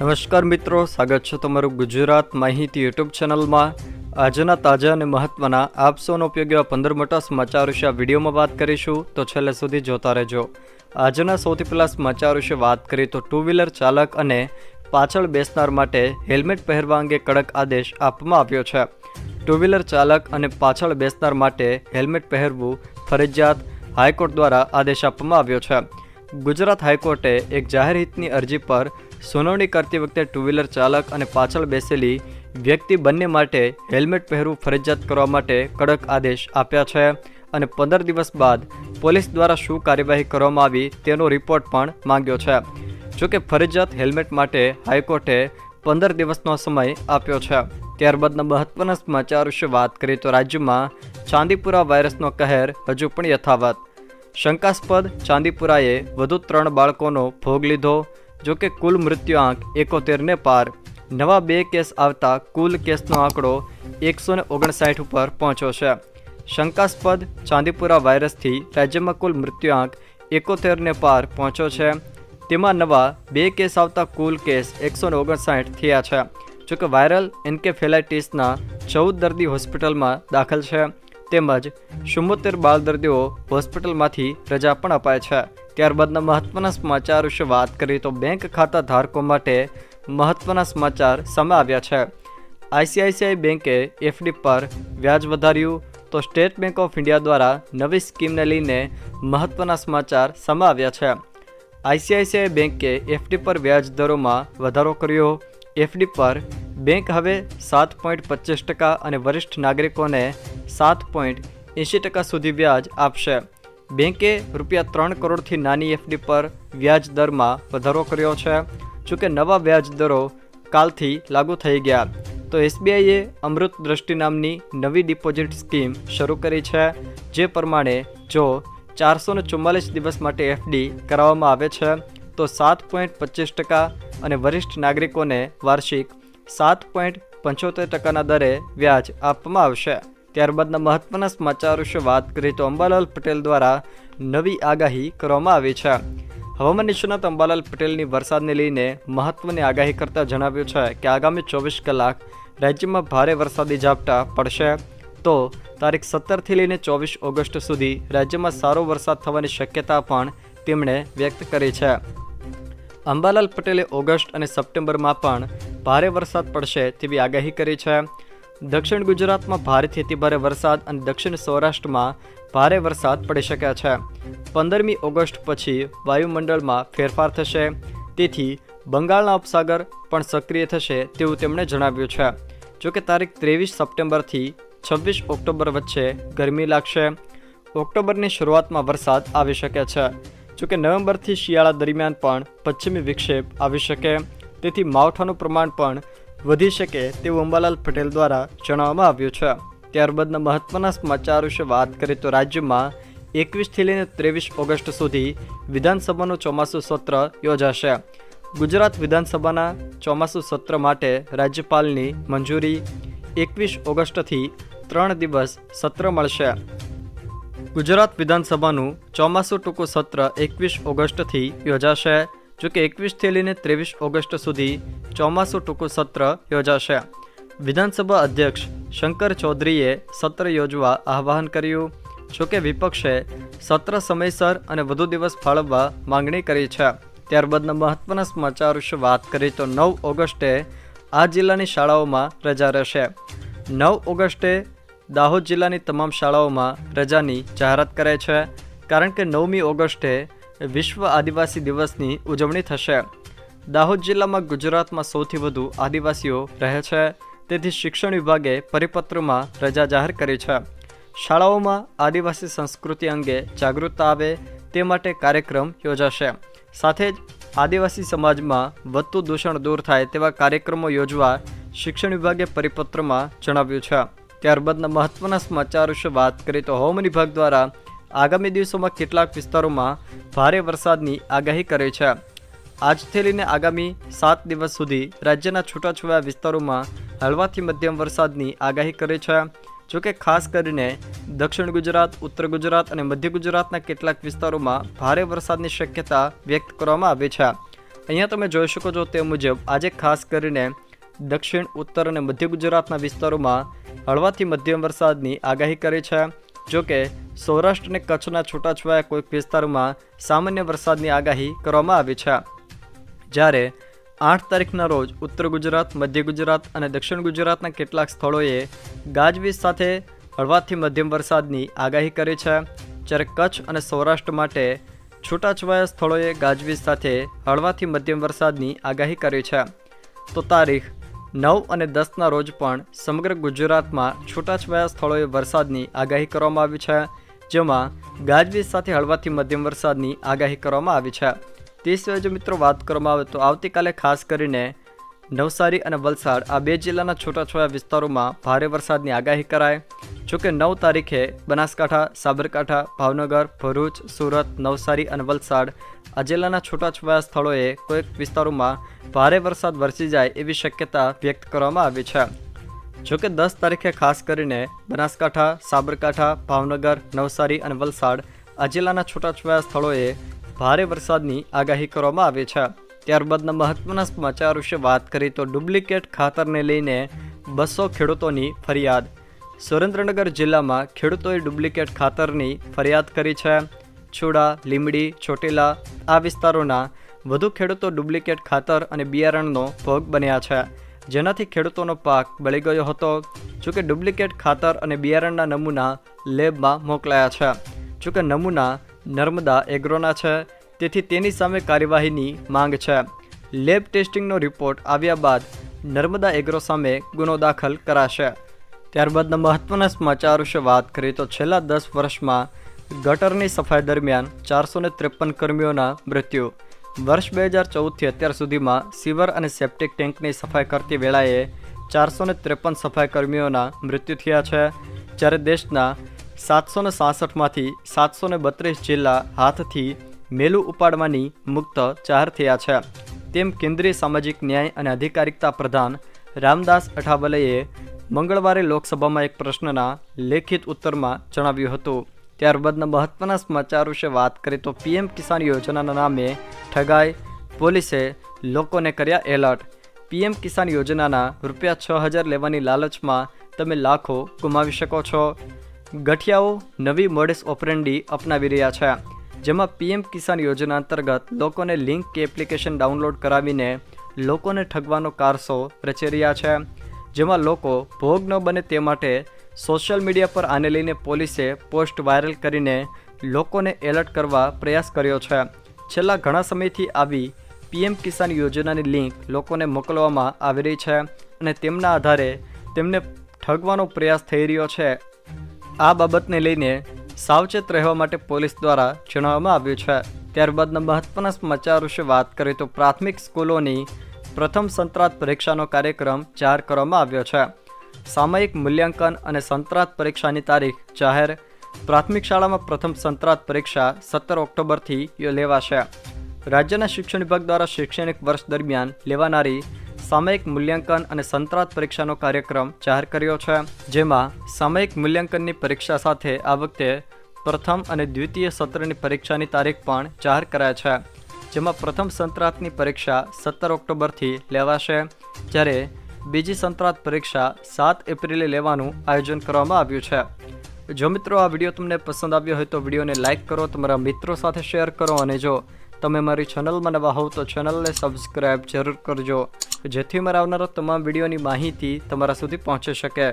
નમસ્કાર મિત્રો, સ્વાગત છે તમારું ગુજરાત માહિતી યુટ્યુબ ચેનલમાં. આજના તાજા અને મહત્વના આપસોનો ઉપયોગ એવા પંદર મોટા સમાચાર વિશે આ વિડીયોમાં વાત કરીશું, તો છેલ્લે સુધી જોતા રહેજો. આજના સૌથી પહેલાં સમાચાર વિશે વાત કરીએ તો ટુ વ્હીલર ચાલક અને પાછળ બેસનાર માટે હેલ્મેટ પહેરવા અંગે કડક આદેશ આપવામાં આવ્યો છે. ટુ વ્હીલર ચાલક અને પાછળ બેસનાર માટે હેલ્મેટ પહેરવું ફરજિયાત હાઈકોર્ટ દ્વારા આદેશ આપવામાં આવ્યો છે. ગુજરાત હાઈકોર્ટે એક જાહેર હિતની અરજી પર સુનાવણી કરતી વખતે ટુ વ્હીલર ચાલક અને પાછળ બેસેલી વ્યક્તિ બંને માટે હેલ્મેટ પહેરવું ફરજિયાત કરવા માટે કડક આદેશ આપ્યા છે અને પંદર દિવસ બાદ પોલીસ દ્વારા શું કાર્યવાહી કરવામાં આવી તેનો રિપોર્ટ પણ માંગ્યો છે. જોકે ફરજિયાત હેલ્મેટ માટે હાઈકોર્ટે પંદર દિવસનો સમય આપ્યો છે. ત્યારબાદના મહત્વના સમાચાર વિશે વાત કરીએ તો રાજ્યમાં ચાંદીપુરા વાયરસનો કહેર હજુ પણ યથાવત. શંકાસ્પદ ચાંદીપુરાએ વધુ ત્રણ બાળકોનો ભોગ લીધો જોકે કુલ મૃત્યુઆંક એકોતેરને પાર. નવા બે કેસ આવતા કુલ કેસનો આંકડો એકસો ઓગણસાઠ ઉપર પહોંચ્યો છે. શંકાસ્પદ ચાંદીપુરા વાયરસથી રાજ્યમાં કુલ મૃત્યુઆંક એકોતેરને પાર પહોંચ્યો છે. તેમાં નવા બે કેસ આવતા કુલ કેસ એકસો ઓગણસાઠ થયા છે જોકે વાયરલ એન્કેફેલાઇટિસના ચૌદ દર્દી હોસ્પિટલમાં દાખલ છે. તેમજ ચુમ્મોતેર બાળ દર્દીઓ હોસ્પિટલમાંથી રજા પણ અપાય છે. ત્યારબાદના મહત્વના સમાચાર વિશે વાત કરીએ તો બેંક ખાતા ધારકો માટે મહત્વના સમાચાર સામે આવ્યા છે. આઈસીઆઈસીઆઈ બેંકે એફડી પર વ્યાજ વધાર્યું તો સ્ટેટ બેંક ઓફ ઇન્ડિયા દ્વારા નવી સ્કીમને લઈને મહત્વના સમાચાર સામે આવ્યા છે. આઈસીઆઈસીઆઈ બેંકે એફડી પર વ્યાજ દરોમાં વધારો કર્યો એફડી પર બેંક હવે સાત પોઈન્ટ પચીસ ટકા અને વરિષ્ઠ નાગરિકોને સાત પોઈન્ટ એંશી ટકા સુધી વ્યાજ આપશે. બેંકે રૂપિયા ત્રણ કરોડથી નાની એફડી પર વ્યાજ દરમાં વધારો કર્યો છે. જોકે નવા વ્યાજ દરો કાલથી લાગુ થઈ ગયા. તો એસબીઆઈએ અમૃત દ્રષ્ટિ નામની નવી ડિપોઝિટ સ્કીમ શરૂ કરી છે, જે પ્રમાણે જો ચારસો ને ચુમ્માલીસ દિવસ માટે એફડી કરાવવામાં આવે છે, તો સાત પોઈન્ટ પચીસ ટકા અને વરિષ્ઠ નાગરિકોને વાર્ષિક સાત પોઈન્ટ પંચોતેર ટકાના દરે વ્યાજ આપવામાં આવશે. ત્યારબાદના મહત્વના સમાચાર વિશે વાત કરીએ તો અંબાલાલ પટેલ દ્વારા નવી આગાહી કરવામાં આવી છે. હવામાન નિષ્ણાત અંબાલાલ પટેલની વરસાદને લઈને મહત્વની આગાહી કરતા જણાવ્યું છે કે આગામી ચોવીસ કલાક રાજ્યમાં ભારે વરસાદી ઝાપટા પડશે. તો તારીખ સત્તરથી લઈને ચોવીસ ઓગસ્ટ સુધી રાજ્યમાં સારો વરસાદ થવાની શક્યતા પણ તેમણે વ્યક્ત કરી છે. અંબાલાલ પટેલે ઓગસ્ટ અને સપ્ટેમ્બરમાં પણ ભારે વરસાદ પડશે તેવી આગાહી કરી છે. દક્ષિણ ગુજરાતમાં ભારેથી અતિભારે વરસાદ અને દક્ષિણ સૌરાષ્ટ્રમાં ભારે વરસાદ પડી શકે છે. પંદરમી ઓગસ્ટ પછી વાયુમંડળમાં ફેરફાર થશે. તેથી બંગાળના ઉપસાગર પણ સક્રિય થશે તેવું તેમણે જણાવ્યું છે. જોકે તારીખ ત્રેવીસ સપ્ટેમ્બરથી છવ્વીસ ઓક્ટોબર વચ્ચે ગરમી લાગશે. ઓક્ટોબરની શરૂઆતમાં વરસાદ આવી શકે છે. જોકે નવેમ્બરથી શિયાળા દરમિયાન પણ પશ્ચિમી વિક્ષેપ આવી શકે. તેથી માવઠાનું પ્રમાણ પણ વધી શકે તેવું અંબાલાલ પટેલ દ્વારા જણાવવામાં આવ્યું છે. ત્યારબાદના મહત્વના સમાચાર વિશે વાત કરીએ તો રાજ્યમાં એકવીસથી લઈને ત્રેવીસ ઓગસ્ટ સુધી વિધાનસભાનું ચોમાસું સત્ર યોજાશે. ગુજરાત વિધાનસભાના ચોમાસું સત્ર માટે રાજ્યપાલની મંજૂરી એકવીસ ઓગસ્ટથી ત્રણ દિવસ સત્ર મળશે. ગુજરાત વિધાનસભાનું ચોમાસું ટૂંકું સત્ર એકવીસ ઓગસ્ટથી યોજાશે જોકે એકવીસથી લઈને ત્રેવીસ ઓગસ્ટ સુધી ચોમાસું ટૂંકું સત્ર યોજાશે. વિધાનસભા અધ્યક્ષ શંકર ચૌધરીએ સત્ર યોજવા આહ્વાન કર્યું, જો કે વિપક્ષે સત્ર સમયસર અને વધુ દિવસ ફાળવવા માંગણી કરી છે. ત્યારબાદના મહત્વના સમાચાર વિશે વાત કરીએ તો નવ ઓગસ્ટે આ જિલ્લાની શાળાઓમાં રજા રહેશે. નવ ઓગસ્ટે દાહોદ જિલ્લાની તમામ શાળાઓમાં રજાની જાહેરાત કરાઈ છે. કારણ કે નવમી ઓગસ્ટે વિશ્વ આદિવાસી દિવસની ઉજવણી થશે. દાહોદ જિલ્લામાં ગુજરાતમાં સૌથી વધુ આદિવાસીઓ રહે છે. તેથી શિક્ષણ વિભાગે પરિપત્રમાં રજા જાહેર કરી છે. શાળાઓમાં આદિવાસી સંસ્કૃતિ અંગે જાગૃતતા આવે તે માટે કાર્યક્રમ યોજાશે. સાથે જ આદિવાસી સમાજમાં વધતું દૂષણ દૂર થાય તેવા કાર્યક્રમો યોજવા શિક્ષણ વિભાગે પરિપત્રમાં જણાવ્યું છે. ત્યારબાદના મહત્વના સમાચાર વિશે વાત કરીએ તો હવામાન વિભાગ દ્વારા આગામી દિવસોમાં કેટલાક વિસ્તારોમાં ભારે વરસાદની આગાહી કરી છે. આજથી લઈને આગામી સાત દિવસ સુધી રાજ્યના છૂટાછવાયા વિસ્તારોમાં હળવાથી મધ્યમ વરસાદની આગાહી કરી છે. જોકે ખાસ કરીને દક્ષિણ ગુજરાત, ઉત્તર ગુજરાત અને મધ્ય ગુજરાતના કેટલાક વિસ્તારોમાં ભારે વરસાદની શક્યતા વ્યક્ત કરવામાં આવી છે. અહીંયા તમે જોઈ શકો છો તે મુજબ આજે ખાસ કરીને દક્ષિણ, ઉત્તર અને મધ્ય ગુજરાતના વિસ્તારોમાં હળવાથી મધ્યમ વરસાદની આગાહી કરી છે. જોકે સૌરાષ્ટ્ર અને કચ્છના છૂટાછવાયા કોઈક વિસ્તારોમાં સામાન્ય વરસાદની આગાહી કરવામાં આવી છે. જ્યારે આઠ તારીખના રોજ ઉત્તર ગુજરાત, મધ્ય ગુજરાત અને દક્ષિણ ગુજરાતના કેટલાક સ્થળોએ ગાજવીજ સાથે હળવાથી મધ્યમ વરસાદની આગાહી કરી છે. જ્યારે કચ્છ અને સૌરાષ્ટ્ર માટે છૂટાછવાયા સ્થળોએ ગાજવીજ સાથે હળવાથી મધ્યમ વરસાદની આગાહી કરી છે. તો તારીખ નવ અને દસના રોજ પણ સમગ્ર ગુજરાતમાં છૂટાછવાયા સ્થળોએ વરસાદની આગાહી કરવામાં આવી છે, જેમાં ગાજવીજ સાથે હળવાથી મધ્યમ વરસાદની આગાહી કરવામાં આવી છે. તે સિવાય જો મિત્રો વાત કરવામાં આવે તો આવતીકાલે ખાસ કરીને નવસારી અને વલસાડ આ બે જિલ્લાના છૂટાછવાયા વિસ્તારોમાં ભારે વરસાદની આગાહી કરાય. જોકે નવ તારીખે બનાસકાંઠા, સાબરકાંઠા, ભાવનગર, ભરૂચ, સુરત, નવસારી અને વલસાડ આ જિલ્લાના છૂટાછવાયા સ્થળોએ કોઈક વિસ્તારોમાં ભારે વરસાદ વરસી જાય એવી શક્યતા વ્યક્ત કરવામાં આવી છે. જોકે દસ તારીખે ખાસ કરીને બનાસકાંઠા, સાબરકાંઠા, ભાવનગર, નવસારી અને વલસાડ આ જિલ્લાના છૂટાછવાયા સ્થળોએ ભારે વરસાદની આગાહી કરવામાં આવી છે. ત્યારબાદના મહત્વના સમાચાર વિશે વાત કરીએ તો ડુપ્લિકેટ ખાતરને લઈને બસો ખેડૂતોની ફરિયાદ સુરેન્દ્રનગર જિલ્લામાં ખેડૂતોએ ડુપ્લિકેટ ખાતરની ફરિયાદ કરી છે. છોડા લીમડી ચોટીલા આ વિસ્તારોના વધુ ખેડૂતો ડુપ્લિકેટ ખાતર અને બિયારણનો ભોગ બન્યા છે. જેનાથી ખેડૂતોનો પાક બળી ગયો હતો. જોકે ડુપ્લિકેટ ખાતર અને બિયારણના નમૂના લેબમાં મોકલાયા છે. જોકે નમૂના નર્મદા એગ્રોના છે. તેથી તેની સામે કાર્યવાહીની માંગ છે. લેબ ટેસ્ટિંગનો રિપોર્ટ આવ્યા બાદ નર્મદા એગ્રો સામે ગુનો દાખલ કરાશે. ત્યારબાદના મહત્વના સમાચાર વિશે વાત કરીએ તો છેલ્લા દસ વર્ષમાં ગટરની સફાઈ દરમિયાન ચારસો ને ત્રેપન કર્મીઓના મૃત્યુ. વર્ષ બે હજાર ચૌદથી અત્યાર સુધીમાં સીવર અને સેપ્ટિક ટેન્કની સફાઈ કરતી વેળાએ ચારસો ને ત્રેપન સફાઈ કર્મીઓના મૃત્યુ થયા છે. જ્યારે દેશના સાતસો ને સાસઠમાંથી સાતસો ને બત્રીસ જિલ્લા હાથથી મેલું ઉપાડવાની મુક્ત જાહેર થયા છે. તેમ કેન્દ્રીય સામાજિક ન્યાય અને અધિકારિકતા પ્રધાન રામદાસ અઠાવલેએ મંગળવારે લોકસભામાં એક પ્રશ્નના લેખિત ઉત્તરમાં જણાવ્યું હતું. ત્યારબાદના મહત્વના સમાચાર વિશે વાત કરીએ તો પીએમ કિસાન યોજનાના નામે ઠગાઈ પોલીસે લોકોને કર્યા એલર્ટ. પીએમ કિસાન યોજનાના રૂપિયા છ હજાર લેવાની લાલચમાં તમે લાખો ગુમાવી શકો છો. ગઠિયાઓ નવી મોડેસ ઓપરેન્ડી અપનાવી રહ્યા છે. જેમાં પીએમ કિસાન યોજના અંતર્ગત લોકોને લિંક કે એપ્લિકેશન ડાઉનલોડ કરાવીને લોકોને ઠગવાનો કારસો રચી રહ્યા છે. જેમાં લોકો ભોગ ન બને તે માટે સોશિયલ મીડિયા પર આને લઈને પોલીસે પોસ્ટ વાયરલ કરીને લોકોને એલર્ટ કરવા પ્રયાસ કર્યો છે. છેલ્લા ઘણા સમયથી આવી પીએમ કિસાન યોજનાની લિંક લોકોને મોકલવામાં આવી રહી છે અને તેમના આધારે તેમને ઠગવાનો પ્રયાસ થઈ રહ્યો છે. આ બાબતને લઈને સાવચેત રહેવા માટે પોલીસ દ્વારા જણાવવામાં આવ્યું છે. ત્યારબાદના મહત્વના સમાચાર વિશે વાત કરીએ તો પ્રાથમિક સ્કૂલોની પ્રથમ સંતરાત પરીક્ષાનો કાર્યક્રમ જાહેર કરવામાં આવ્યો છે. સામયિક મૂલ્યાંકન અને સંતરાત પરીક્ષાની તારીખ જાહેર. પ્રાથમિક શાળામાં પ્રથમ સંતરાત પરીક્ષા સત્તર ઓક્ટોબરથી લેવાશે. રાજ્યના શિક્ષણ વિભાગ દ્વારા શૈક્ષણિક વર્ષ દરમિયાન લેવાનારી સામયિક મૂલ્યાંકન અને સંતરાત પરીક્ષાનો કાર્યક્રમ જાહેર કર્યો છે, જેમાં સામયિક મૂલ્યાંકનની પરીક્ષા સાથે આ વખતે પ્રથમ અને દ્વિતીય સત્રની પરીક્ષાની તારીખ પણ જાહેર કરાય છે. જેમાં પ્રથમ સંતરાતની પરીક્ષા સત્તર ઓક્ટોબરથી લેવાશે, જ્યારે બીજી સંતરાત પરીક્ષા સાત એપ્રિલે લેવાનું આયોજન કરવામાં આવ્યું છે. જો મિત્રો આ વીડિયો તમને પસંદ આવ્યો હોય તો વિડીયોને લાઇક કરો, તમારા મિત્રો સાથે શેર કરો અને જો તમે મારી ચેનલમાં નવા હોવ તો ચેનલને સબસ્ક્રાઈબ જરૂર કરજો, જેથી મારા આવનારા તમામ વિડીયોની માહિતી તમારા સુધી પહોંચી શકે.